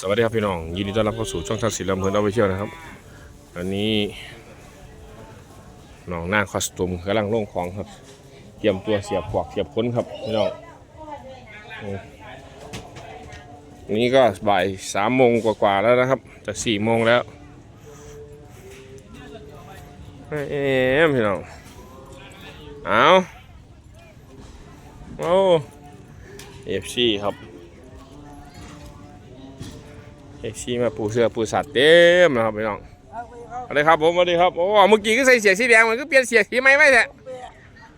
สวัสดีครับพี่น้อง ยินดีต้อนรับเข้าสู่ช่องทัศน์ศิลป์ลำเพลินเอาไปเที่ยวนะครับอันนี้น้องหน้าคอสตูมกำลังลงของครับ เตรียมตัวเสียบขวากเสียบค้นครับพี่น้องอนี่ก็บ่ายสามโมงกว่าๆแล้วนะครับจะสี่โมงแล้วเอ้ยพี่น้องเอาโอ้เอฟซีครับ อ็กซี่มาปูเสื้อปูสัตว์เต็มนะครับพี่น้องสวัสดีครับผมสวัสดีครับโอ้เมื่อกี้ก็ใส่เสียสีแดงมันก็เปลี่ยนเสียสีใหม่ไหมแท้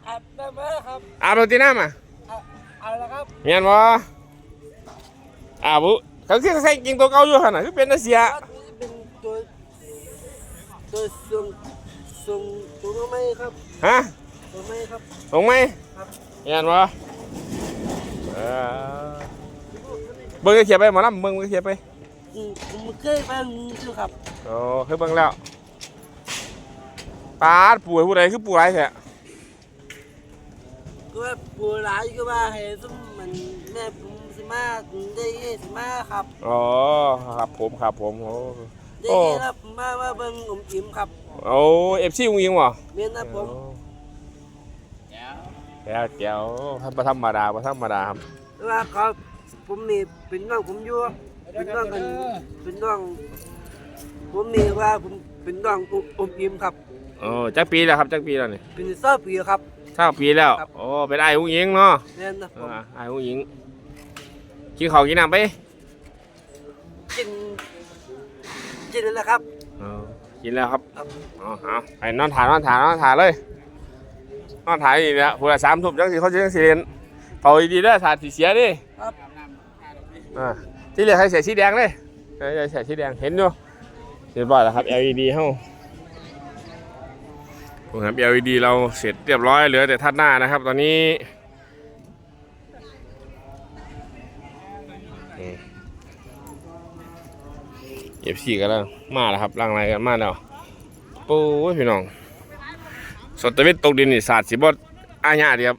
อาบน้ำไหมครับอาบโรตีน้ำอะเอาเอาละครับเมียนบ่อาบุเขาคือใส่กิงตัวเก่าอยู่ขนาดคือเป็นแต่เสียอันนี้เป็นตัวตัวส่งส่งตัวไหมครับฮะตัวไหมครับตรงไหมครับเมียนบ่เออเบิ่งก็เขียนไปหมอลำเบิ่งก็เขียนไป อืมผมเคยไปดูครับโอ้คือเบิ่งแล้วปาดป่วยผู้ใดคือป่วยแท้ก็ว่าปูหลายก็ว่าให้ซุ่มมันแม่ผมสิมาได้เฮ็ดสิมาครับ อ๋อครับผมครับผมโอ้ ได้โอ้เฮ็ดครับมามาเบิ่งอมอิ่มครับโอ้เอฟซีอุ้งยิงวะเมียนนะผมแก้วแก้วประธรรมดาประธรรมดาครับแต่ว่าเขาผมนี่เป็นน้องผมอยู่ เป็นน้องกันเป็นน้องผมนี่ว่าผมเป็นน้องอมอิ่มครับโอ้จักปีแล้วครับจักปีแล้วนี่เป็นเสื้อปีครับ เท่าปีแล้วครับ โอ้เป็นไอ้อุ้งยิงเนาะเมียนนะผมอ่าไอ้อุ้งยิงกินข้าวกินน้ำไปกินกินแล้วครับ อ๋อกินแล้วครับครับ อ๋อเอาไปนอนถ่ายนอนถ่ายนอนถ่ายเลยนอนถ่ายดีแล้วพูดละสามทุ่มจังสิเขาจะจังสิเรียนเขาดีๆได้อถ่ายสีเสียดิครับอ่า ที่เหลือใครใส่สีแดงเลยใครใส่สีแดงเห็นอยู่เรียบร้อยแล้วครับ LED เฮ้าครับ LED เราเสร็จเรียบร้อยเหลือแต่ทัดหน้านะครับ ตอนนี้เอฟซีกันแล้วมาแล้วครับร่างไรกันมาแล้วโอ้พี่น้องสดตะเวนตกดินนี่ศาสตร์สิบดอาญาดีครับ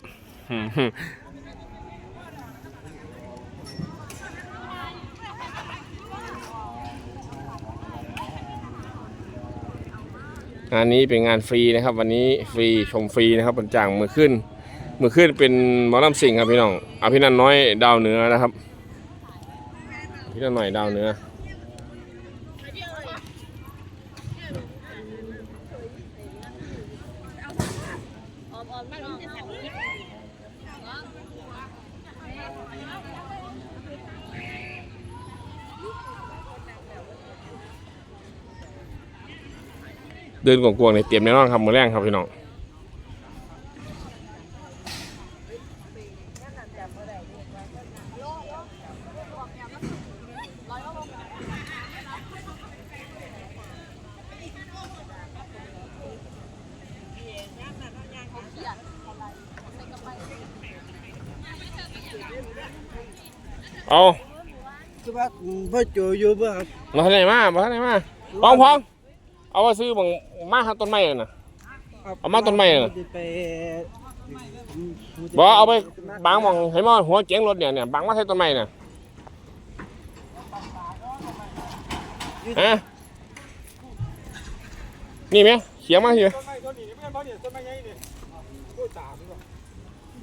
งานนี้เป็นงานฟรีนะครับ วันนี้ฟรีชมฟรีนะครับบนจ่างมือขึ้น มือขึ้นเป็นมอลำสิงห์ครับพี่น้องอภินันน้อยดาวเหนือนะครับพี่นันหน่อยดาวเหนือ เดินกวางๆในเตรียมแน่นอนครับมือแรงครับพี่น้องเอาคือว่าพ่อโจอยู่เบ่ครับมาทางไหนมามาทางไหนมาพองพอง เอามาซื้อบังมาหาต้นไม้น่ะครับเอามาต้นไม้เหรอไปบอกเอาไปบางหมองให้มอหัวเจ๋งรถเนี่ยเนี่ยบางมาใส่ต้นไม้น่ะฮะนี่ไหมเขียงมาสิ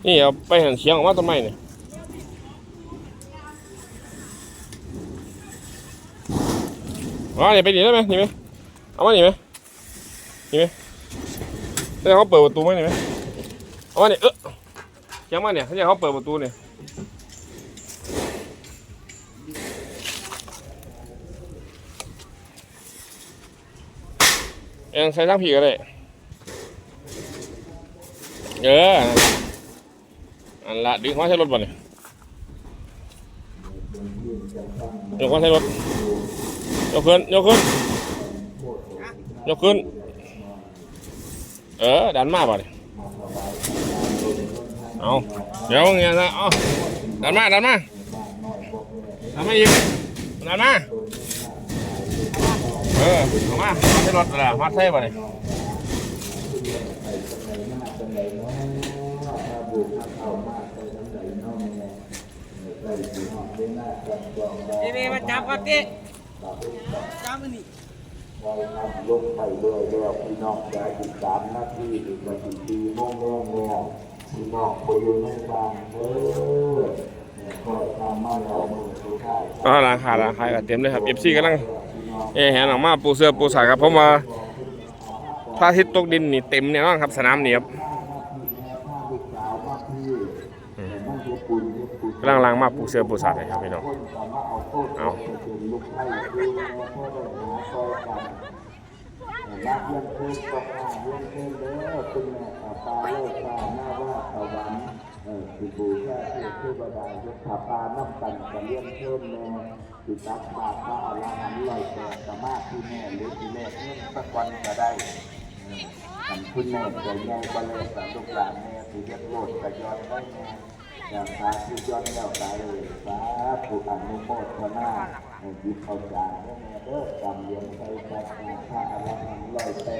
นี่เอาไปเห็นเขียงออกมาต้นไม้เนี่ยอ๋อนี่ไปดีได้ไหมนี่ไหม เอามานี่ไหมนี่ไหมแล้วเขาเปิดประตูไหมนี่ไหมเอามานี่เออเขียงมาเนี่ยเขาจะเขาเปิดประตูเนี่ยเองใช้ทั้งผีก็ได้เอออันละดึงหัวใช้รถบ่เนี่ยยกหัวใช้รถยกขึ้นยกขึ้น ยกขึ้น เออ ดันมาบ่เนี่ยเอาเดี๋ยวเงี้ยนะเอาดันมา ดันมา ดันมาอีกดันมา เออเอามามาใช้รถอะไรมาใช้บ่เนี่ยนี่นี่มาจับกันติจับมันนี่ ลงไปเรื่อยแล้วพี่น้องจะติดตามหน้าที่หรือว่าติดตีโมงโมงแล้วพี่น้องไปอยู่ในบ้านเออคอยทำมาแล้วมือสุดท้ายอ่าร้านค้าร้านขายก็เต็มเลยครับ FC กำลังเอแหนออกมาปูเสื้อปูสายครับผมว่าพระอาทิตย์ตกดินนี่เต็มแน่นอนครับสนามนี้ครับกำลังล้างมาปูเสื้อปูสายเลยครับพี่น้องเอา อยกันรักเลี้ยงเพิ่มก็หาเลี้ยงเพิ่มเด้อคุณแม่ตาตาเลิกตาหน้าว่าตะวันเออคือบูชาคือเทวดายกขาปาน้ำกันกันเลี้ยงเพิ่มแม่คือตักบาตรพระอรหันต์ลอยแก่สามารถที่แม่หรือที่แม่เงินสักวันก็ได้ทำคุณแม่ใจใหญ่ก็เลยสาธุกหลานแม่ที่เรียกโลดกระยอนได้แม่อย่ากสาธุย้อนแล้วตายเลยสาธุอนุโมทนา ให้ยิบเอาจาได้แม่เด้อกำเลี้ยงใจจัดพระอรหันต์ลอยแต่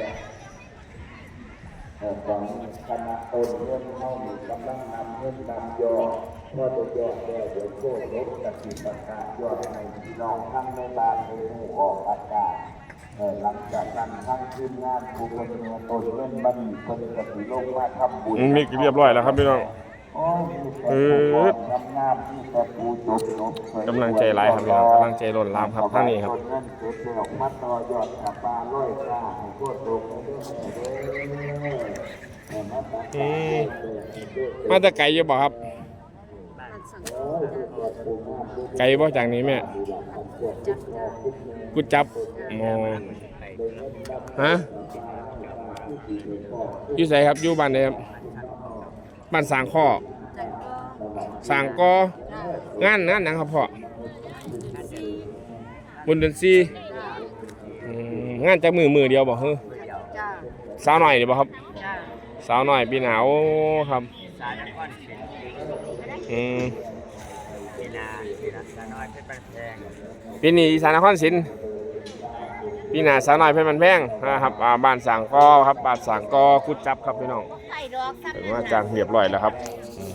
แต่ของคณะตนเรื่องเข้าหนึ่งกำลังนำเรื่องนำยอพ่อจะยอดแล้เดี๋ยวโคตรลบกติประกาศยอดในพี่น้องทั้งในบ้านในหมู่ออกอากาศเออหลังจากนั้นทั้งทีมงานผู้คนตนเล่นบันคนกติลงมาทำบุญมนี่เรียบร้อยแล้วครับพี่น้อง กำลังใจร้ายครับพี่น้องกำลังใจล้นลามครับทั้งนี้ครับนเงินเสร็จแล้วมาต่อยอดกับปลาร้อยปลาให้พวกยแม่เด้อแม่มาตักอืมปลามาแต่ไกลอยู่บ่ครับ ไกลบ่จากนี้แม่กูจับมอฮะอยู่ไสครับอยู่บ้านใดครับ บ้านสางข้อสางกองานงานหนังครับพ่อบุญเดือนสี่อืมงานจะมือมือเดียวบ่เฮ้อจ้าสาวหน่อยเดียวบ่ครับจ้าสาวหน่อยปีหนาวครับอืมปีนี้อีสานนครศรีปีหนาสาวหน่อยเพชรมันแพงนะครับอ่าบ้านสางกอครับบ้านสางกอคุดจับครับพี่น้องใส่ดอกซ้ ถึงว่าจางเรียบร้อยแล้วครับอืม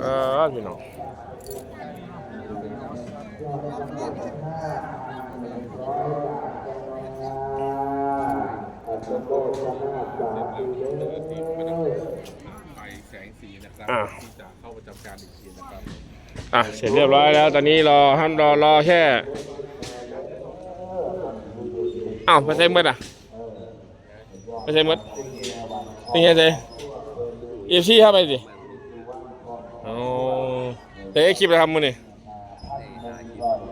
เออพี่น้องอะอะเสร็จเรียบร้อยแล้วตอนนี้รอห้ามรอรอแค่อ้าวไปใส่เมื่ออะ ไม่ใช่มดเป็นไงเจ๊เอฟซีเข้าไปสิโอ้แต่ไอคลิปเราทำมือนี่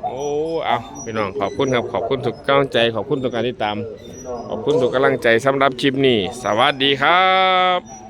โอ้เอาพี่น้องขอบคุณครับขอบคุณทุกกำลังใจขอบคุณทุกการติดตาม ขอบคุณทุกกำลังใจสำหรับคลิปนี้ สวัสดีครับ